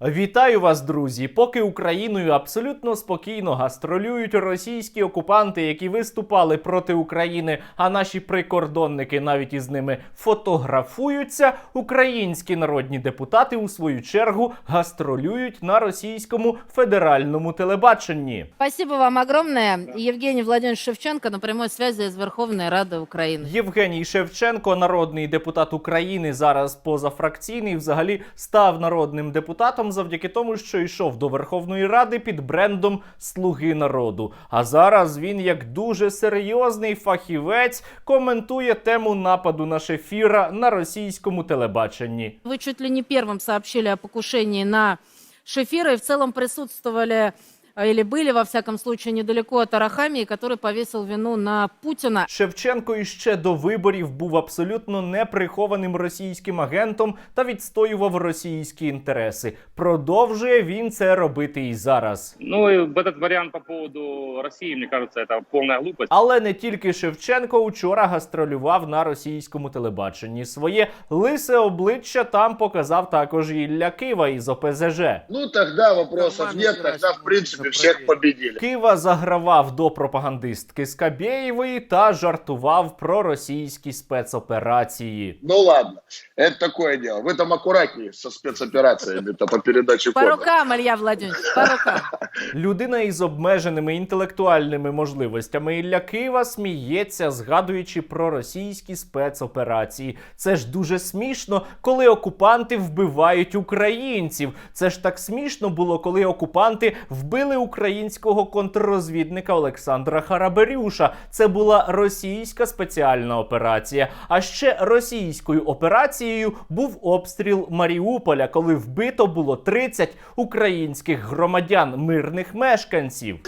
Вітаю вас, друзі! Поки Україною абсолютно спокійно гастролюють російські окупанти, які виступали проти України, а наші прикордонники навіть із ними фотографуються. Українські народні депутати у свою чергу гастролюють на російському федеральному телебаченні. Спасибо вам огромное. Евгений Владимирович Шевченко на прямой связи из Верховной Рады Украины. Євгеній Шевченко, народний депутат України, зараз позафракційний, взагалі став народним депутатом завдяки тому, що йшов до Верховної Ради під брендом Слуги народу. А зараз він, як дуже серйозний фахівець, коментує тему нападу на Шефіра на російському телебаченні. Вы чуть ли не первым сообщили о покушении на Шефира и в целом присутствовали э, или были, во всяком случае, недалеко от Арахамии, который повесил вину на Путина. Шевченко іще до виборів був абсолютно неприхованим російським агентом та відстоював російські інтереси. Продовжує він це робити і зараз. Ну, и этот вариант по поводу России, мне кажется, это полная глупость. Але не тільки Шевченко учора гастролював на російському телебаченні. Своє лисе обличчя там показав також і Ілля Кива із ОПЗЖ. Ну, тогда вопросов Нормально нет, тогда, играешь, в принципе, всех победили. Кива загравав до пропагандистки Скабєєвої та жартував про російські спецоперації. Ну, ладно, это такое дело. Вы там аккуратнее со спецоперациями-то по передаче По кода. рукам, Илья Владимирович, по рукам. Людина із обмеженими інтелектуальними можливостями Ілля Кива сміється, згадуючи про російські спецоперації. Це ж дуже смішно, коли окупанти вбивають українців. Це ж так смішно було, коли окупанти вбили українського контррозвідника Олександра Хараберюша. Це була російська спеціальна операція. А ще російською операцією був обстріл Маріуполя, коли вбито було 30 українських громадян, мирних мешканців.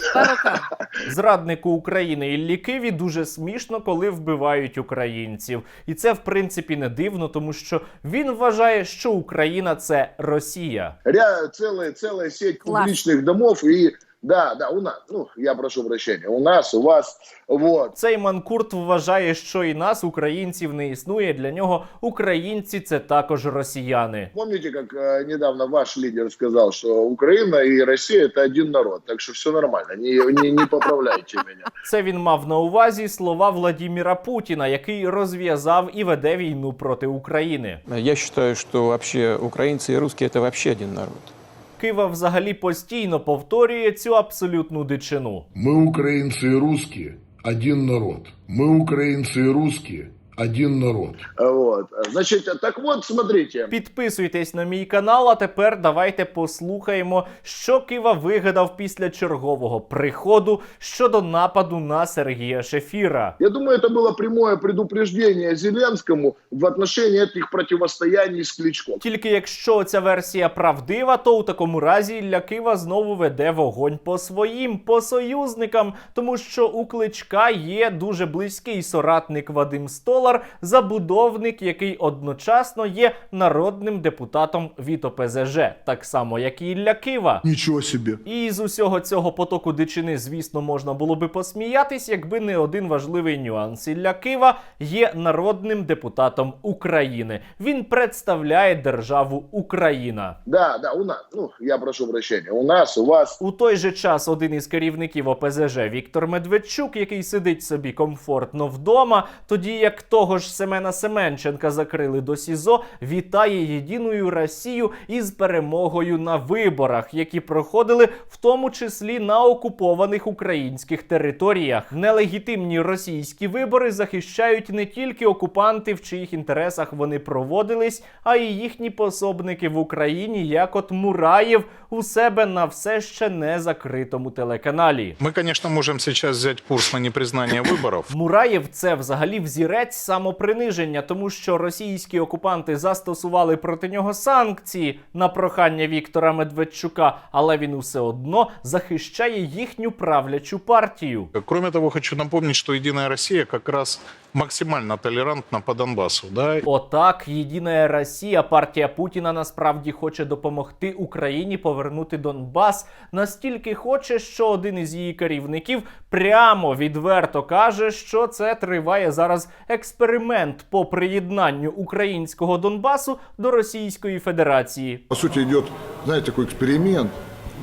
Зраднику України Іллі Киві дуже смішно, коли вбивають українців. І це в принципі не дивно, тому що він вважає, що Україна це Росія. Ря- целая, целая сеть Класс. публичных домов и да, да, у нас, ну, я прошу прощения, у нас, у вас, вот. Цей манкурт вважає, що і нас, українців, не існує. Для нього українці це також росіяни. Помните, как э, недавно ваш лидер сказал, что Украина и Россия это один народ, так что все нормально, не, не, не поправляйте меня. Це він мав на увазі слова Владіміра Путіна, який розв'язав і веде війну проти України. Я считаю, что вообще украинцы и русские это вообще один народ. Кива взагалі постійно повторює цю абсолютну дичину. Мы, украинцы и русские, один народ. Мы, украинцы и русские, один народ. Вот, значит, так вот, смотрите, Підписуйтесь на мій канал, а тепер давайте послухаємо, що Кива вигадав після чергового приходу щодо нападу на Сергія Шефіра. Я думаю, это было прямое предупреждение Зеленскому в отношении этих противостояний с Кличко. Тільки якщо ця версія правдива, то у такому разі Ілля Кива знову веде вогонь по своїм, по союзникам, тому що у кличка є дуже близький соратник Вадим Столар, забудовник, який одночасно є народним депутатом від ОПЗЖ, так само як і Ілля Кива. Ничего себе. І з усього цього потоку дичини, звісно, можна було би посміятись, якби не один важливий нюанс. Ілля Кива є народним депутатом України. Він представляє державу Україна. Да, да, у нас, ну, я прошу прощения, у нас, у вас, У той же час один із керівників ОПЗЖ Віктор Медведчук, який сидить собі комфортно вдома, тоді як того ж Семена Семенченка закрили до СІЗО, вітає єдиною Росію із перемогою на виборах, які проходили в тому числі на окупованих українських територіях. Нелегітимні російські вибори захищають не тільки окупанти, в чиїх інтересах вони проводились, а й їхні пособники в Україні, як от Мураєв у себе на все ще не закритому телеканалі. Мы, конечно, можем сейчас взять курс на непризнание выборов. Мураєв це взагалі взірець самоприниження, тому що російські окупанти застосували проти нього санкції на прохання Віктора Медведчука, але він усе одно захищає їхню правлячу партію. Кроме того, хочу напомнить, что Единая Россия как раз максимально толерантна по Донбассу. Да? Отак, єдина Росія, партія Путіна насправді хоче допомогти Україні повернути повернути Донбас. Настільки хоче, що один із її керівників прямо відверто каже, що це триває зараз експеримент по приєднанню українського Донбасу до Російської Федерації. По суті, йде знаєте, такий эксперимент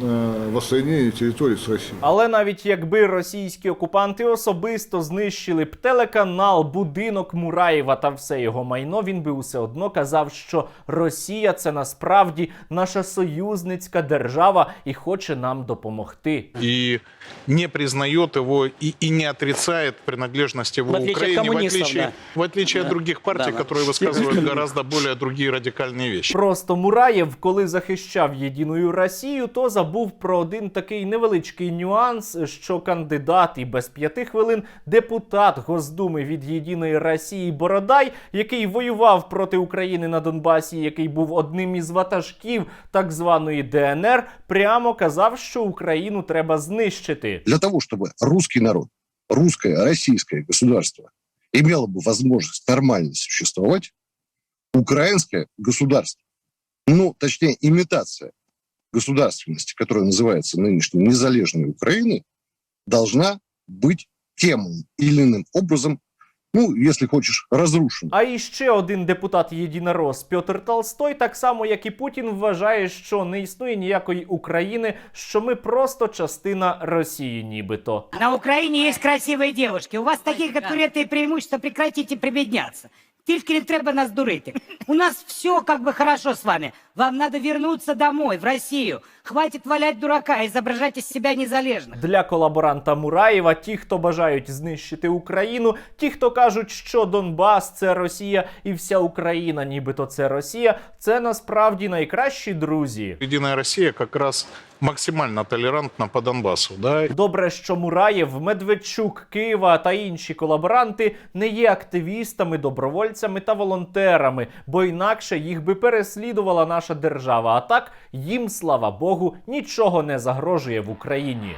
э, воссоединения территорий с Россией. Але навіть якби російські окупанти особисто знищили б телеканал, будинок Мураєва та все його майно, він би усе одно казав, що Росія це насправді наша союзницька держава і хоче нам допомогти. И не признает его и, и не отрицает принадлежность его В отличие от Украине, в коммунистов, отличие, да. в отличие от Да. других партий, Да, да. которые высказывают гораздо более другие радикальные вещи. Просто Мураєв, коли захищав єдину Росію, то забув про один такий невеличкий нюанс, що кандидат і без п'яти хвилин депутат Госдуми від єдиної Росії Бородай, який воював проти України на Донбасі, який був одним із ватажків так званої ДНР, прямо казав, що Україну треба знищити. для того, чтобы русский народ, русское, российское государство имело бы возможность нормально существовать, украинское государство, ну, точнее, имитация государственности, которая называется нынешней незалежной Украиной, должна быть тем или иным образом, ну, если хочешь, разрушена. А іще один депутат єдинорос Пьотр Толстой, так само як і Путін, вважає, що не існує ніякої України, що ми просто частина Росії, нібито. На Украине есть красивые девушки. У вас такие конкурентные преимущества, прекратите прибедняться. Тільки не треба нас дурити. У нас все как бы хорошо с вами. Вам надо вернуться домой, в Россию. Хватит валять дурака, изображать из себя незалежных. Для колаборанта Мураєва, ті, хто бажають знищити Україну, ті, хто кажуть, що Донбас це Росія і вся Україна, нібито це Росія, це насправді найкращі друзі. Единая Россия как раз максимально толерантна по Донбасу. Да? Добре, що Мураєв, Медведчук, Києва та інші колаборанти не є активістами, добровольцями та волонтерами, бо інакше їх би переслідувала наша держава. А так їм, слава Богу, нічого не загрожує в Україні.